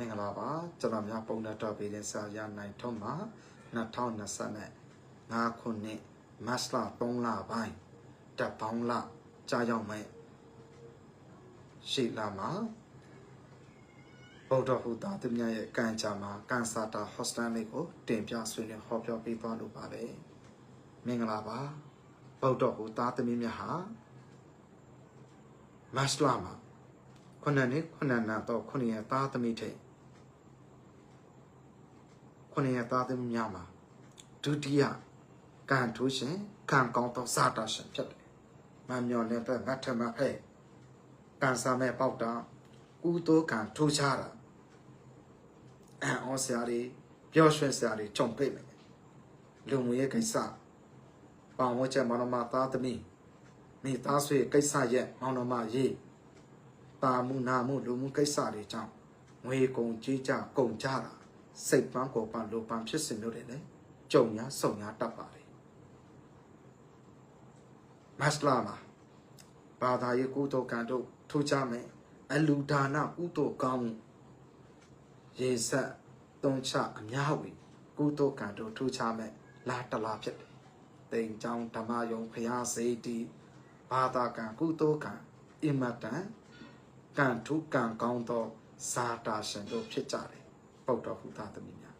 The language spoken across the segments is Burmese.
မင်္ဂလာပါကျွန်တော်များပုံနဲ့တော့ပေးတဲ့ဆရာရနိုင်ထုံးမှာ2025ခုနှစ်မတ်လ3လပိုင်းတပ်ပေါင်းလကြာရောက်မဲ့ရှိလာမှာဗုဒ္ဓဟူသားသူများရဲ့ကံကြမ္မာကန်စာတာဟော့စတန်လေးကိုတင်ပြဆွေးနွေးဟောပြောပေးသွားလို့ပါတယ်မင်္ဂလာပါဗုဒ္ဓဟူသားသမီးများဟာမတ်လမှာခုနှစ်နှစ်ခုနှစ်နာတော့ခုနှစ်ရက်သားသမီးတဲ့ ခုနှစ်ရက်သားသမီးများမှာဒုတိယကံထိုးရှင်ကံကောင်းသောစာတာရှင်ဖြစ်တယ်။မမျော်လင့်တဲ့ငတ်ထမဖဲကံစားမဲ့ပေါက်တာကုသိုလ်ကံထိုးချတာအံ့ဩစရာတွေပျော်ရွှင်စရာတွေကြုံတွေ့မယ်။လူမှုရေးကိစ္စပေါင်ဝချက်မောင်နှမသားသမီးမိသားစုရဲ့ကိစ္စရဲ့မောင်နှမရေးပါမှုနာမှုလူမှုကိစ္စတွေကြောင့်ငွေကုန်ကြီးကြကုန်ကြတာ စိတ်ပန်းကိုပန်းလိုပန်းဖြစ်စဉ်မျိုးတွေလည်းကြုံရဆုံရတတ်ပါတယ်မတ်လာမှာဘာသာရေးကုသိုလ်ကံတို့ထူးခြားမယ်အလူဒါနကုသိုလ်ကောင်းမှုရေဆက်သုံးချအများဝီကုသိုလ်ကံတို့ထူးခြားမယ်လာတလာဖြစ်တယ်တိမ်ကြောင်ဓမ္မယုံဖရာစေတီဘာသာကံကုသိုလ်ကံအင်မတန်ကံထုကံကောင်းသောဇာတာရှင်တို့ဖြစ်ကြတယ် ပုတ်တော်ဟူသားသမီးများ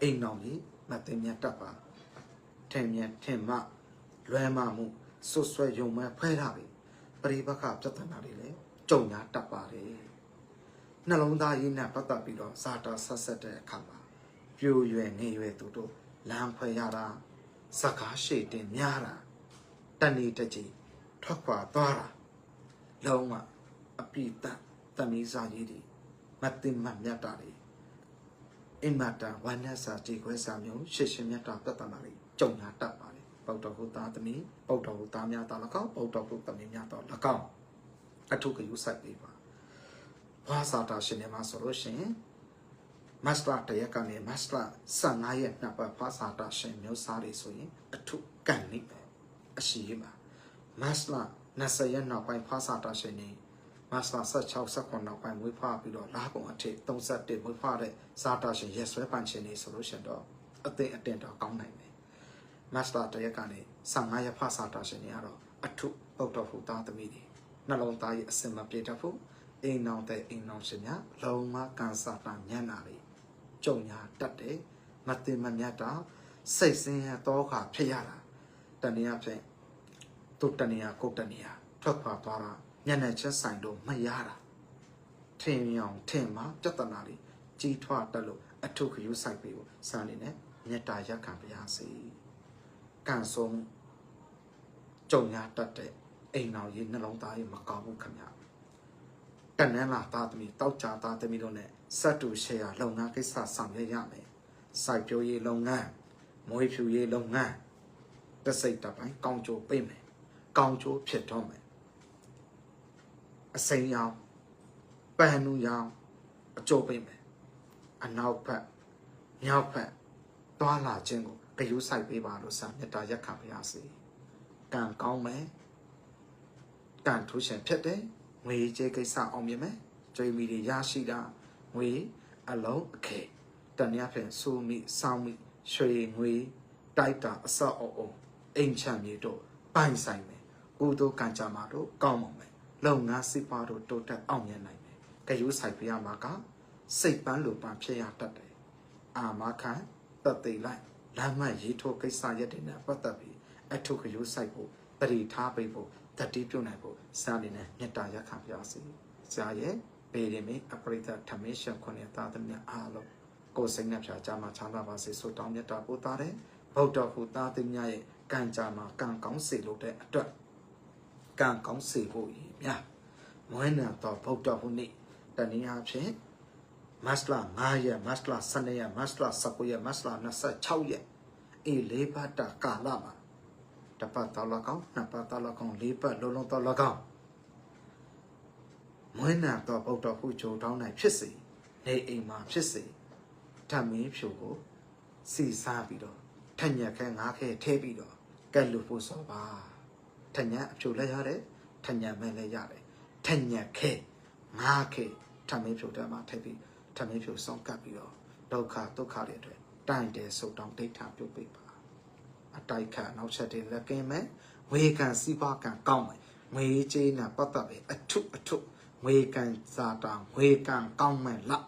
အိမ်တော်ကြီးမသိမြတ်တတ်ပါထင်မြတ်ထင်မှလွဲမှမှုဆွဆွဲယုံမဲ့ဖွဲတာပြီပရိပခပြဿနာတွေလည်းကြုံညာတတ်ပါတယ်နှလုံးသားရင်းနဲ့ပတ်သက်ပြီးတော့ဇာတာဆက်ဆက်တဲ့အခါမှာပြိုရွယ်နေရွယ်သူတို့လမ်းဖွဲရတာစကားရှိတင်များတာတဏီတကြီးထွက်ခွာသွားတာလုံးဝအပိတတ်တမီးစားကြီးတွေမသိမမြတ်တာတွေ အင်မတန်ဝမ်းနည်းစာကြည်ခွဲစာမျိုးရှစ်ရှင်မြတ်တာပြဿနာတွေကြုံညာတတ်ပါတယ်ပုဒ်တော်ဟုသားသမီးပုဒ်တော်ဟုသားများတော်၎င်းပုဒ်တော်ဟုသမီးများတော်၎င်းအထုကယူဆိုင်ပေးပါဘာသာတာရှင်နေမှာဆိုလို့ရှိရင်မတ်လာတရက်ကနေမတ်လာ15ရက်နှစ်ပတ်ဘာသာတာရှင်မျိုးစားတွေဆိုရင်အထုကန်နေပဲအရှိရမှာမတ်လာ20ရက်နောက်ပိုင်းဘာသာတာရှင်နေ မတ်လာ16 19နောက်ပိုင်းမွေးဖွားပြီးတော့လာပုံအထိ31မွေးဖွားတဲ့ဇာတာရှင်ရက်ဆွဲပန်ရှင်နေဆိုလို့ရှင်တော့အသိအတင်တော့ကောင်းနိုင်တယ်မတ်လာတရက်ကနေ15ရက်ဖဆာတာရှင်တွေကတော့အထုပုတ်တော်ဟူသားသမီးတွေနှလုံးသားရဲ့အစင်မပြေတတ်ဖို့အိမ်အောင်တဲ့အိမ်အောင်ရှင်များလုံမကန်စာတာညံ့နာတွေကြုံညာတတ်တယ်မတင်မမြတ်တာစိတ်ဆင်းရဲတော့ခါဖြစ်ရတာတဏှာဖြင့်သူတဏှာကိုတဏှာထွက်ခွာသွားတာ ညံ့တဲ့ချက်ဆိုင်တော့မရတာထင်အောင်ထင်မှာပြဿနာတွေကြီးထွားတက်လို့အထုခယူဆိုင်ပေးဖို့စံနေနဲ့မေတ္တာရက်ခံပါရစေကံဆုံးကြုံရတတ်တဲ့အိမ်တော်ကြီးနှလုံးသားကြီးမကောင်းဘူးခင်ဗျတန်နန်းလာသားသမီးတောက်ကြသားသမီးတို့ ਨੇ စက်တူရှယ်ယာလုပ်ငန်းကိစ္စဆောင်ရွက်ရမယ်စိုက်ပျိုးရေးလုပ်ငန်းမွေးဖြူရေးလုပ်ငန်းတစိတ်တပိုင်းကောင်းကျိုးပေးမယ်ကောင်းကျိုးဖြစ်တော့မယ် အစိမ်းရောင်ပန်နူရောင်အကျိုးပေးမယ်အနောက်ဘက်မြောက်ဘက်သွားလာခြင်းကိုဂရုစိုက်ပေးပါလို့စာမေတ္တာရက်ခံပါရစေကံကောင်းမယ်ကံထူးရှင်ဖြစ်တယ်ငွေကြေးကိစ္စအောင်မြင်မယ်ကြွေမီတွေရရှိတာငွေအလုံးအခဲတနည်းဖြင့်စူမိစောင်းမိရွှေငွေတိုက်တာအဆောက်အအုံအိမ်ချမ်းမြေတို့ပိုင်ဆိုင်မယ်ကုသိုလ်ကံကြမ္မာတို့ကောင်းပါမယ် လုပ်ငန်းစိပွားတို့တိုးတက်အောင်မြင်နိုင်မယ်ဂရုစိုက်ပေးရမှာကစိတ်ပန်းလိုပန်းဖြစ်ရတတ်တယ်အာမခံတတ်သိလိုက်လမ်းမရေးထိုးကိစ္စရက်တွေနဲ့ပတ်သက်ပြီးအထုခရုစိုက်ဖို့တတိထားပေးဖို့တတိပြုတ်နိုင်ဖို့စာအနေနဲ့မေတ္တာရက်ခံပြစီဆရာရဲ့ပေရင်မအပရိသထမေရှခွန်ရသားသမီးအားလုံးကိုယ်စိတ်နဲ့ဖြာကြမှာချမ်းသာပါစေဆိုတောင်းမြတ်တာပို့တာတယ်ဗုဒ္ဓဟူသားသမီးရဲ့ကံကြမှာကံကောင်းစေလို့တဲ့အတွက် ကံကောင်းစေဖို့ရည်များမွေးနာတော်ဗုဒ္ဓဟူနေ့တနည်းအားဖြင့်မတ်လ9ရက်မတ်လ12ရက်မတ်လ19ရက်မတ်လ26ရက်အေးလေးပတ်တာကာလမှာတပတ်တော်လကောင်နှစ်ပတ်တော်လကောင်လေးပတ်လုံးလုံးတော်လကောင်မွေးနာတော်ဗုဒ္ဓဟူဂျုံတောင်းနိုင်ဖြစ်စေနေအိမ်မှာဖြစ်စေဓမ္မင်းဖြူကိုစီစားပြီးတော့ထညက်ခဲငါးခဲထဲပြီးတော့ကဲလူဖို့စောပါ ထညက်အဖြူလည်းရတယ်ထညက်မဲလည်းရတယ်ထညက်ခဲငါးခဲဓမ္မင်းဖြူတဲမှာထည့်ပြီးထမင်းဖြူဆုံးကပ်ပြီးတော့ဒုက္ခဒုက္ခတွေအတွက်တိုင်တယ်ဆုတောင်းဒိဋ္ဌာပြုတ်ပိတ်ပါအတိုက်ခတ်နောက်ချက်တွေလက်ကင်းမယ်ဝေကံစီးပွားကံကောင်းမယ်ငွေကြေးနဲ့ပတ်သက်ပြီးအထုအထုငွေကံစာတာငွေကံကောင်းမယ်လား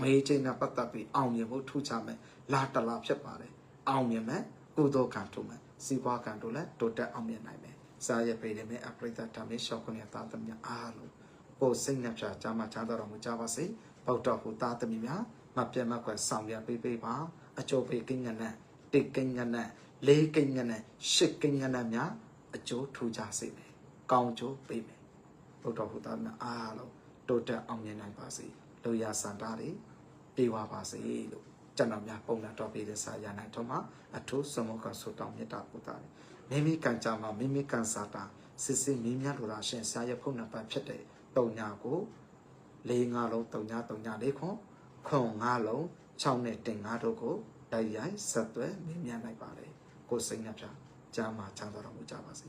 ငွေကြေးနဲ့ပတ်သက်ပြီးအောင်မြင်ဖို့ထူးခြားမယ်လာတလာဖြစ်ပါတယ်အောင်မြင်မယ်ကုသိုလ်ကံထုမယ်စီးပွားကံတို့လည်းတိုးတက်အောင်မြင်နိုင်မယ် စားရပေတယ်မယ်အပရိသတ်ဓမ္မရှောက်ခွင့်ရသားသမီးအားလုံးကိုယ်စိတ်နှပြချာမချမ်းသာတော်မူကြပါစေ။ပေါတော်ဟူသားသမီးများမပြတ်မကွယ်ဆောင်ရပေးပေးပါအကျိုးပေးကိညာနဲ့တိတ်ကိညာနဲ့လေးကိညာနဲ့ရှစ်ကိညာနဲ့များအကျိုးထူကြစေမယ်။ကောင်းကျိုးပေးမယ်။ပေါတော်ဟူသားများအားလုံးတိုးတက်အောင်မြင်နိုင်ပါစေ။လူရစန္ဒာတွေပြေဝပါစေလို့ကျွန်တော်များပုံနဲ့တော်ပေးတဲ့စာရနိုင်တော့မှာအထူးစမောကဆုတောင်းမေတ္တာပို့တာ မိမိကံကြမှာမိမိကံစားတာစစ်စစ်မင်းများလိုတာရှင်ဆရာရဲ့ဖုန်းနံပါတ်ဖြစ်တဲ့တုံညာကို၄၅လုံးတုံညာတုံညာလေးခွန်ခွန်၅လုံး6နဲ့တင်၅တို့ကိုတိုက်ရိုက်ဆက်သွဲမင်းများနိုင်ပါတယ်ကိုစိတ်နှပြကြားမှာချမ်းသာတော်မူကြပါစေ